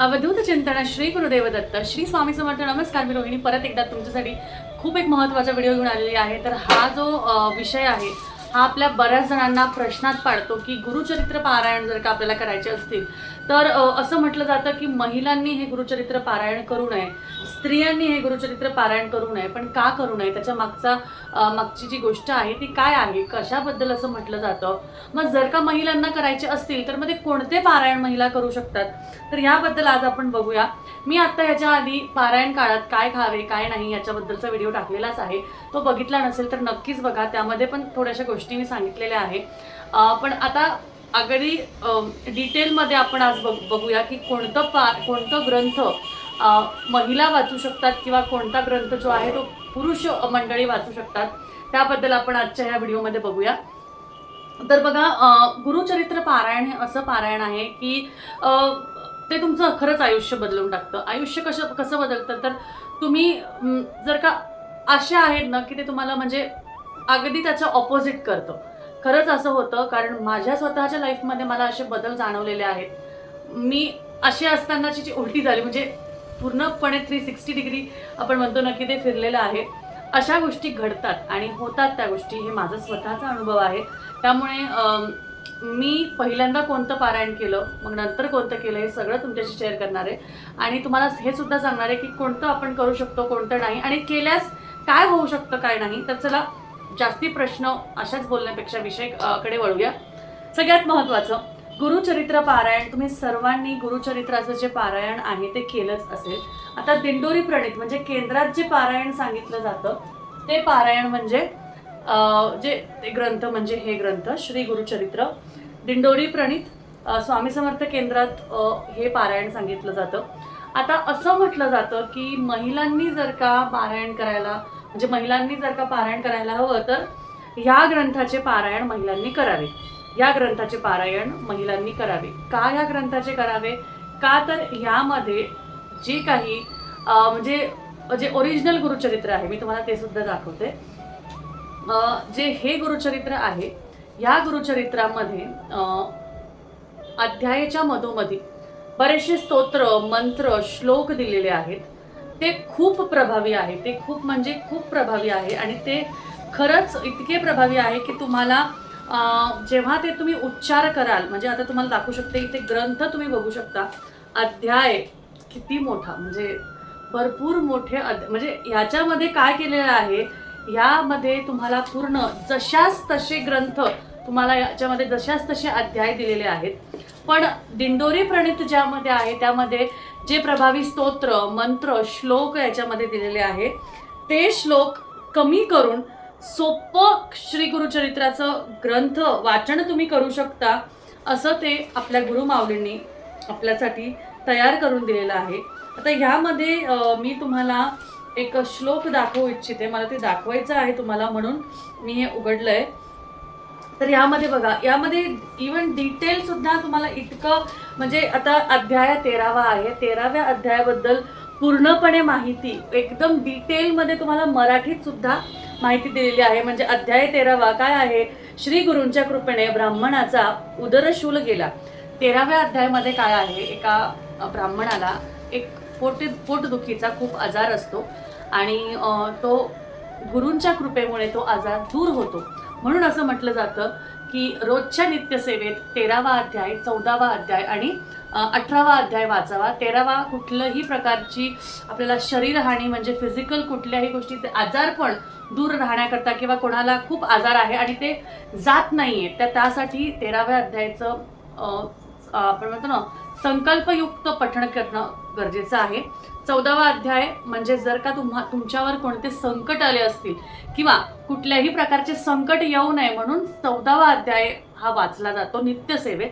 अवधूत चिंतन श्री गुरुदेव दत्त श्री स्वामी समर्थ नमस्कार मी रोहिणी. परत एकदा तुमच्यासाठी खूप एक महत्त्वाचा व्हिडिओ घेऊन आलेली आहे. तर हा जो विषय आहे हा आपल्या बऱ्याच जणांना प्रश्नात पाडतो की गुरुचरित्र पारायण जर का आपल्याला करायचे असतील तर असं म्हटलं जातं की महिलांनी हे गुरुचरित्र पारायण करू नये स्त्रियांनी हे गुरुचरित्र पारायण करू नये पण का करू नये? त्याच्या मागचा मागची जी गोष्ट आहे ती काय आहे? कशाबद्दल असं म्हटलं जातं? मग जर का महिलांना करायचे असतील तर मग ते कोणते पारायण महिला करू शकतात? तर याबद्दल आज आपण बघूया. मी आत्ता ह्याच्या आधी पारायण काळात काय खावे काय नाही याच्याबद्दलचा व्हिडिओ टाकलेलाच आहे. तो बघितला नसेल तर नक्कीच बघा. त्यामध्ये पण थोड्याशा गोष्टी मी सांगितलेल्या आहे पण आता अगदी डिटेलमध्ये आपण आज बघ बघूया की कोणतं पा कोणतं ग्रंथ महिला वाचू शकतात किंवा कोणता ग्रंथ जो आहे तो पुरुष मंडळी वाचू शकतात. त्याबद्दल आपण आजच्या ह्या व्हिडिओमध्ये बघूया. तर बघा गुरुचरित्र पारायण हे असं पारायण आहे की ते तुमचं खरंच आयुष्य बदलून टाकतं. आयुष्य कसं कसं बदलतं? तर तुम्ही जर का असे आहेत ना की ते तुम्हाला म्हणजे अगदी त्याचं ऑपोजिट करतं. खरंच असं होतं कारण माझ्या स्वतःच्या लाईफमध्ये मला असे बदल जाणवलेले आहेत. मी असे असतानाची जी उलटी झाली म्हणजे पूर्णपणे थ्री सिक्स्टी डिग्री आपण म्हणतो ना की ते फिरलेलं आहे. अशा गोष्टी घडतात आणि होतात त्या गोष्टी हे माझा स्वतःचा अनुभव आहे. त्यामुळे मी पहिल्यांदा कोणतं पारायण केलं मग नंतर कोणतं केलं हे सगळं तुमच्याशी शेअर करणार आहे. आणि तुम्हाला हे सुद्धा सांगणार आहे की कोणतं आपण करू शकतो कोणतं नाही. आणि केल्यास काय होऊ शकतं काय नाही तर चला जास्ती प्रश्न अशाच बोलण्यापेक्षा विषयकडे वळूया. सगळ्यात महत्त्वाचं गुरुचरित्र पारायण तुम्ही सर्वांनी गुरुचरित्राचं जे पारायण आहे ते केलंच असेल. आता दिंडोरी प्रणित म्हणजे केंद्रात जे पारायण सांगितलं जातं ते पारायण म्हणजे जे ते ग्रंथ म्हणजे हे ग्रंथ श्री गुरुचरित्र. दिंडोरी प्रणित स्वामी समर्थ केंद्रात हे पारायण सांगितलं जातं. आता असं म्हटलं जातं की महिलांनी जर का पारायण करायला म्हणजे महिलांनी जर का पारायण करायला हवं तर ह्या ग्रंथाचे पारायण महिलांनी करावे. या ग्रंथाचे पारायण महिलांनी करावे. का या ग्रंथाचे करावे? का तर ह्यामध्ये जे काही म्हणजे जे ओरिजिनल गुरुचरित्र आहे मी तुम्हाला ते सुद्धा दाखवते. जे हे गुरुचरित्र आहे या गुरुचरित्रामध्ये अध्यायाच्या मधोमधी बरेचसे स्तोत्र मंत्र श्लोक दिलेले आहेत. ते खूप प्रभावी आहे. ते खूप म्हणजे खूप प्रभावी आहे आणि ते खरंच इतके प्रभावी आहे की तुम्हाला जेव्हा ते तुम्ही उच्चार कराल म्हणजे आता तुम्हाला दाखवू शकते की ग्रंथ तुम्ही बघू शकता. अध्याय किती मोठा म्हणजे भरपूर मोठे अध्याय म्हणजे ह्याच्यामध्ये काय केलेलं आहे? ह्यामध्ये तुम्हाला पूर्ण जशाच तसे ग्रंथ तुम्हाला याच्यामध्ये जशाच तसे अध्याय दिलेले आहेत. पण दिंडोरी प्रणित ज्यामध्ये आहे त्यामध्ये जे प्रभावी स्तोत्र मंत्र श्लोक याच्यामध्ये दिलेले आहे ते श्लोक कमी करून सोपं श्री गुरुचरित्राचं ग्रंथ वाचन तुम्ही करू शकता असं ते आपल्या गुरुमाऊलींनी आपल्यासाठी तयार करून दिलेलं आहे. आता ह्यामध्ये मी तुम्हाला एक श्लोक दाखवू इच्छिते. मला ते दाखवायचं आहे तुम्हाला म्हणून मी हे उघडलं आहे तर यामध्ये बघा यामध्ये इवन डिटेल सुद्धा तुम्हाला इतकं म्हणजे आता अध्याय तेरावा आहे. तेराव्या अध्यायाबद्दल पूर्णपणे माहिती एकदम डिटेलमध्ये तुम्हाला मराठीत सुद्धा माहिती दिलेली आहे. म्हणजे अध्याय तेरावा काय आहे? श्री गुरूंच्या कृपेने ब्राह्मणाचा उदरशूल गेला. तेराव्या अध्यायामध्ये काय आहे? एका ब्राह्मणाला एक पोट पोटदुखीचा खूप आजार असतो. आणि तो गुरूंच्या कृपेमुळे तो आजार दूर होतो. म्हणून असं म्हटलं जातं की रोजच्या नित्यसेवेत तेरावा अध्याय चौदावा अध्याय आणि अठरावा अध्याय वाचावा. तेरावा कुठलंही प्रकारची आपल्याला शरीरहानी म्हणजे फिजिकल कुठल्याही गोष्टीचे आजारपण दूर राहण्याकरता किंवा कोणाला खूप आजार आहे आणि ते जात नाही आहे तर त्यासाठी तेराव्या अध्यायाचं आपण म्हणतो ना संकल्पयुक्त पठण करणं गरजेचं आहे. चौदावा अध्याय म्हणजे जर का तुम्हा तुमच्यावर कोणते संकट आले असतील किंवा कुठल्याही प्रकारचे संकट येऊ नये म्हणून चौदावा अध्याय हा वाचला जातो नित्यसेवेत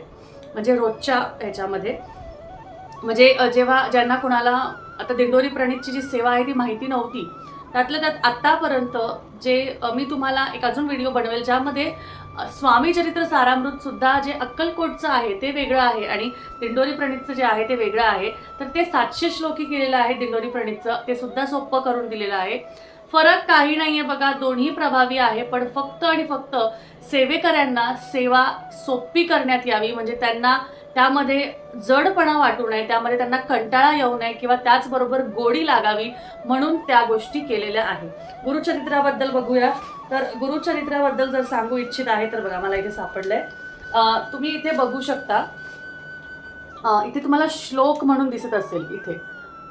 म्हणजे रोजच्या ह्याच्यामध्ये. म्हणजे जेव्हा ज्यांना कुणाला आता दिंडोरी प्रणितची जी सेवा आहे ती माहिती नव्हती त्यातल्या त्यात आत्तापर्यंत जे मी तुम्हाला एक अजून व्हिडिओ बनवेल ज्यामध्ये स्वामी चरित्र सारामृत सुद्धा जे अक्कलकोटचं आहे ते वेगळं आहे आणि दिंडोरी प्रणितचं जे आहे ते वेगळं आहे. तर ते सातशे श्लोकी केलेलं आहे दिंडोरी प्रणितचं. ते सुद्धा सोपं करून दिलेलं आहे. फरक काही नाही आहे बघा दोन्ही प्रभावी आहे पण फक्त आणि फक्त सेवेकऱ्यांना सेवा सोपी करण्यात यावी. म्हणजे त्यांना त्यामध्ये जडपणा वाटू नये त्यामध्ये त्यांना कंटाळा येऊ नये किंवा त्याचबरोबर गोडी लागावी म्हणून त्या गोष्टी केलेल्या आहेत. गुरुचरित्राबद्दल बघूया. तर गुरुचरित्राबद्दल जर सांगू इच्छित आहे तर बघा मला इथे सापडलंय. तुम्ही इथे बघू शकता. इथे तुम्हाला श्लोक म्हणून दिसत असेल इथे.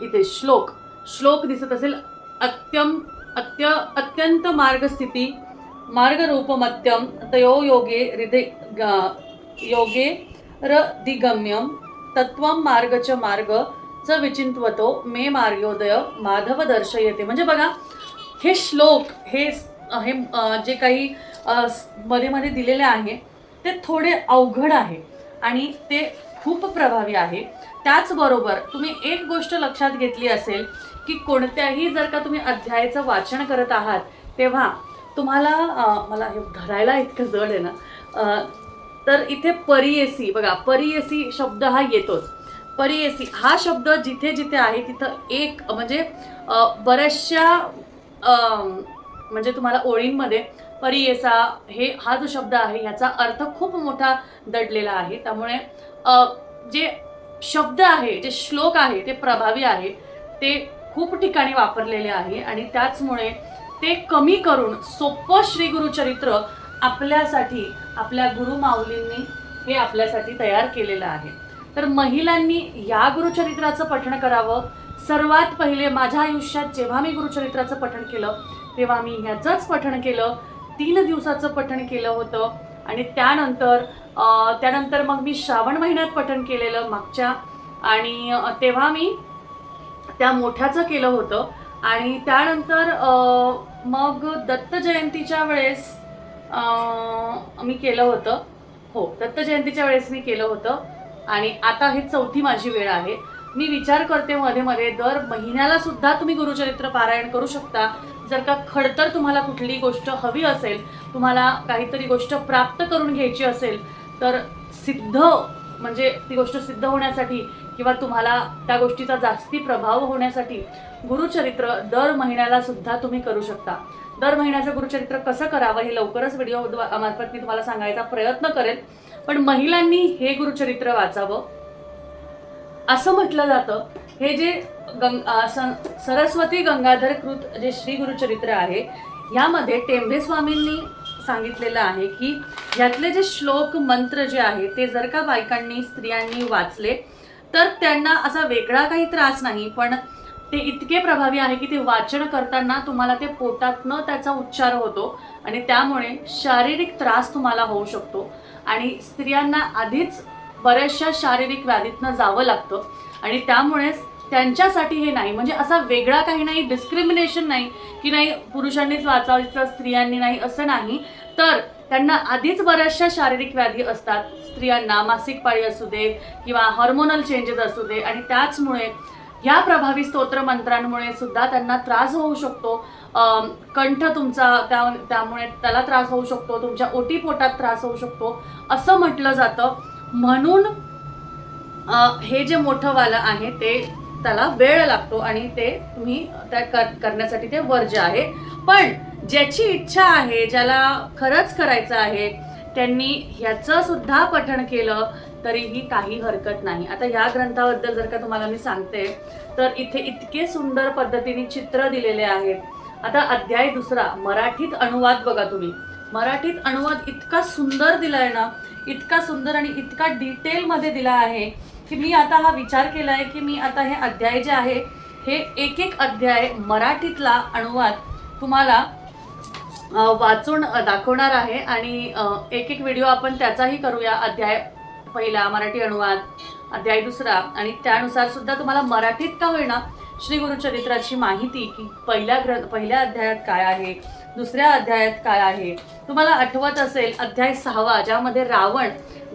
इथे श्लोक. श्लोक दिसत असेल अत्यम अत्य अत्यंत मार्गस्थिती मार्गरूपमत्यम तयो योगे हृदय योगे दिगम्यम तत्वम मार्ग च मार्ग च विचिंतवतो मे मार्गोदय माधव दर्शयते. म्हणजे बघा हे श्लोक हे हे जे काही मध्ये मध्ये दिलेले आहे ते थोडे अवघड आहे आणि ते खूप प्रभावी आहे. त्याचबरोबर तुम्ही एक गोष्ट लक्षात घेतली असेल की कोणत्याही जर का तुम्ही अध्यायाचं वाचन करत आहात तेव्हा तुम्हाला मला हे धरायला इतकं जड आहे ना तर इथे परियसी बघा परियसी शब्द हा येतोच. परियसी हा शब्द जिथे जिथे आहे तिथं एक म्हणजे बऱ्याचशा म्हणजे तुम्हाला ओळींमध्ये परियसा हे हा जो शब्द आहे ह्याचा अर्थ खूप मोठा दडलेला आहे. त्यामुळे जे शब्द आहे जे श्लोक आहे ते प्रभावी आहे ते खूप ठिकाणी वापरलेले आहे. आणि त्याचमुळे ते कमी करून सोपं श्री गुरुचरित्र आपल्यासाठी आपल्या गुरुमाऊलींनी हे आपल्यासाठी तयार केलेलं आहे. तर महिलांनी या गुरुचरित्राचं पठण करावं. सर्वात पहिले माझ्या आयुष्यात जेव्हा मी गुरुचरित्राचं पठण केलं तेव्हा मी ह्याचंच पठण केलं. तीन दिवसाचं पठण केलं होतं आणि त्यानंतर त्यानंतर मग मी श्रावण महिन्यात पठण केलेलं मागच्या आणि तेव्हा मी त्या मोठ्याचं केलं होतं. आणि त्यानंतर मग दत्त जयंतीच्या वेळेस मी केलं होतं. हो दत्त जयंतीच्या वेळेस मी केलं होतं. आणि आता ही चौथी माझी वेळ आहे. मी विचार करते मध्ये मध्ये दर महिन्याला सुद्धा तुम्ही गुरुचरित्र पारायण करू शकता. जर का खडतर तुम्हाला कुठली गोष्ट हवी असेल तुम्हाला काहीतरी गोष्ट प्राप्त करून घ्यायची असेल तर सिद्ध म्हणजे ती गोष्ट सिद्ध होण्यासाठी किंवा तुम्हाला त्या गोष्टीचा जास्ती प्रभाव होण्यासाठी गुरुचरित्र दर महिन्याला सुद्धा तुम्ही करू शकता. दर महिन्याचं गुरुचरित्र कसं करावं हे लवकरच व्हिडिओ मार्फत मी तुम्हाला सांगायचा प्रयत्न करेन. पण महिलांनी हे गुरुचरित्र वाचावं. असं म्हटलं जातं हे जे गंग सरस्वती गंगाधर कृत जे श्री गुरुचरित्र आहे ह्यामध्ये टेंभे स्वामींनी सांगितलेलं आहे की ह्यातले जे श्लोक मंत्र जे आहे ते जर का बायकांनी स्त्रियांनी वाचले तर त्यांना असा वेगळा काही त्रास नाही पण ते इतके प्रभावी आहे की ते वाचन करताना तुम्हाला ते पोटातनं त्याचा उच्चार होतो आणि त्यामुळे शारीरिक त्रास तुम्हाला होऊ शकतो. आणि स्त्रियांना आधीच बऱ्याचशा शारीरिक व्याधीतनं जावं लागतं. आणि त्यामुळेच त्यांच्यासाठी हे नाही म्हणजे असा वेगळा काही नाही डिस्क्रिमिनेशन नाही की नाही पुरुषांनीच वाचायचं स्त्रियांनी नाही असं नाही. तर त्यांना आधीच बऱ्याचशा शारीरिक व्याधी असतात. स्त्रियांना मासिक पाळी असू दे किंवा हॉर्मोनल चेंजेस असू दे. आणि त्याचमुळे या प्रभावी स्तोत्र मंत्रांमुळे सुद्धा त्यांना त्रास होऊ शकतो. कंठ तुमचा त्या त्यामुळे त्याला त्रास होऊ शकतो तुमच्या ओटीपोटात त्रास होऊ शकतो असं म्हटलं जातं. म्हणून हे जे मोठं वालं आहे ते त्याला वेळ लागतो आणि ते तुम्ही त्या कर करण्यासाठी ते वर्ज्य आहे. पण ज्याची इच्छा आहे ज्याला खरंच करायचं आहे त्यांनी ह्याचं सुद्धा पठण केलं तरीही काही हरकत नाही. आता ह्या ग्रंथाबद्दल जर का तुम्हाला मी सांगते तर इथे इतके सुंदर पद्धतीने चित्र दिलेले आहेत. आता अध्याय दुसरा मराठीत अनुवाद बघा तुम्ही. मराठीत अनुवाद इतका सुंदर दिलाय ना इतका सुंदर आणि इतका डिटेलमध्ये दिला आहे की मी आता हा विचार केला आहे की मी आता हे अध्याय जे आहे हे एक एक अध्याय मराठीतला अनुवाद तुम्हाला वाचून दाखवणार आहे. आणि एक एक व्हिडिओ आपण त्याचाही करूया. अध्याय पहिला मराठी अनुवाद अध्याय दुसरा आणि त्यानुसार सुद्धा तुम्हाला मराठीत का होईना श्री गुरुचरित्राची माहिती की पहिल्या ग्र पहिल्या अध्यायात काय आहे दुसऱ्या अध्यायात काय आहे तुम्हाला आठवत असेल अध्याय सहावा ज्यामध्ये रावण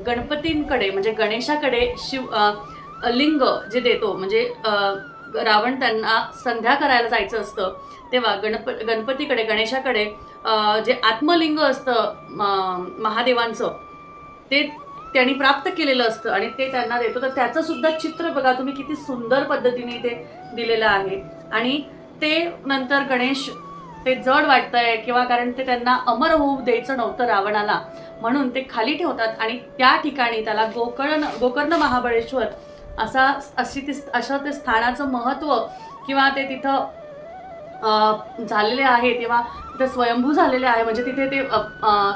गणपतींकडे म्हणजे गणेशाकडे शिव लिंग जे देतो म्हणजे रावण त्यांना संध्या करायला जायचं असतं तेव्हा गणप गणपतीकडे गणेशाकडे जे आत्मलिंग असतं महादेवांचं ते त्यांनी प्राप्त केलेलं असतं आणि ते त्यांना देतो. तर त्याचं सुद्धा चित्र बघा तुम्ही किती सुंदर पद्धतीने ते दिलेलं आहे. आणि ते नंतर गणेश ते जड वाटतंय किंवा कारण ते त्यांना अमर होऊ द्यायचं नव्हतं रावणाला. म्हणून ते खाली ठेवतात आणि त्या ठिकाणी त्याला गोकर्ण गोकर्ण महाबळेश्वर असा अशी ती असं ते स्थानाचं महत्त्व किंवा ते तिथं झालेले आहे तेव्हा तिथे स्वयंभू झालेले आहे म्हणजे तिथे ते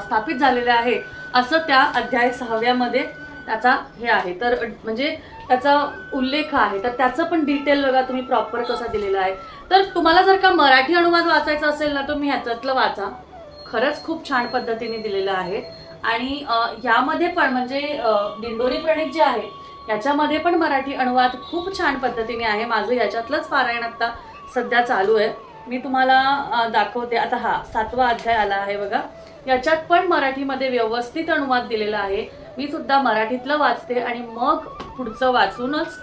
स्थापित झालेले आहे असं त्या अध्याय सहाव्यामध्ये त्याचा हे आहे. तर म्हणजे त्याचा उल्लेख आहे. तर त्याचं पण डिटेल बघा तुम्ही प्रॉपर कसा दिलेला आहे. तर तुम्हाला जर का मराठी अनुवाद वाचायचा असेल ना तुम्ही ह्याच्यातलं वाचा. खरंच खूप छान पद्धतीने दिलेलं आहे. आणि यामध्ये पण म्हणजे दिंडोरी प्रणित जे आहे याच्यामध्ये पण मराठी अनुवाद खूप छान पद्धतीने आहे. माझं याच्यातलंच पारायण आत्ता सध्या चालू आहे. मी तुम्हाला दाखवते. आता हा सातवा अध्याय आला आहे बघा. याच्यात पण मराठीमध्ये व्यवस्थित अनुवाद दिलेला आहे. मी सुद्धा मराठीतलं वाचते आणि मग पुढचं वाचूनच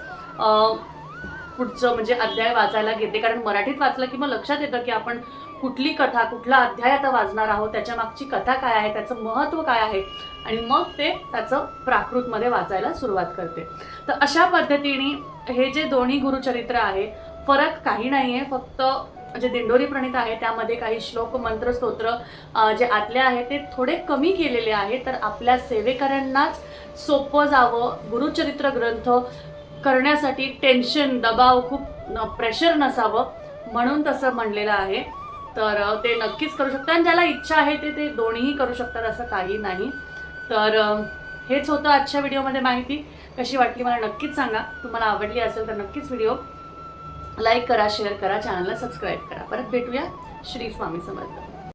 पुढचं म्हणजे अध्याय वाचायला घेते. कारण मराठीत वाचलं की मग लक्षात येतं की आपण कुठली कथा कुठला अध्याय आता वाचणार आहोत त्याच्या मागची कथा काय आहे त्याचं महत्त्व काय आहे? आणि मग ते त्याचं प्राकृतमध्ये वाचायला सुरुवात करते. तर अशा पद्धतीने हे जे दोन्ही गुरुचरित्र आहे फरक काही नाही आहे फक्त जे दिंडोरी प्रणित आहे त्यामध्ये काही श्लोक मंत्र स्तोत्र जे आतले आहे ते थोडे कमी केलेले आहे तर आपल्या सेवेकऱ्यांनाच सोपं जावं गुरुचरित्र ग्रंथ करण्यासाठी टेन्शन दबाव खूप प्रेशर नसावं म्हणून तसं म्हणलेलं आहे. तर ते नक्कीच करू शकतात. आणि ज्याला इच्छा आहे ते ते दोन्हीही करू शकतात असं काही नाही. तर हेच होतं आजच्या व्हिडिओमध्ये माहिती. कशी वाटली मला नक्कीच सांगा. तुम्हाला आवडली असेल तर नक्कीच व्हिडिओ लाईक करा शेअर करा चॅनलला सबस्क्राईब करा. परत भेटूया श्री स्वामी समर्थ.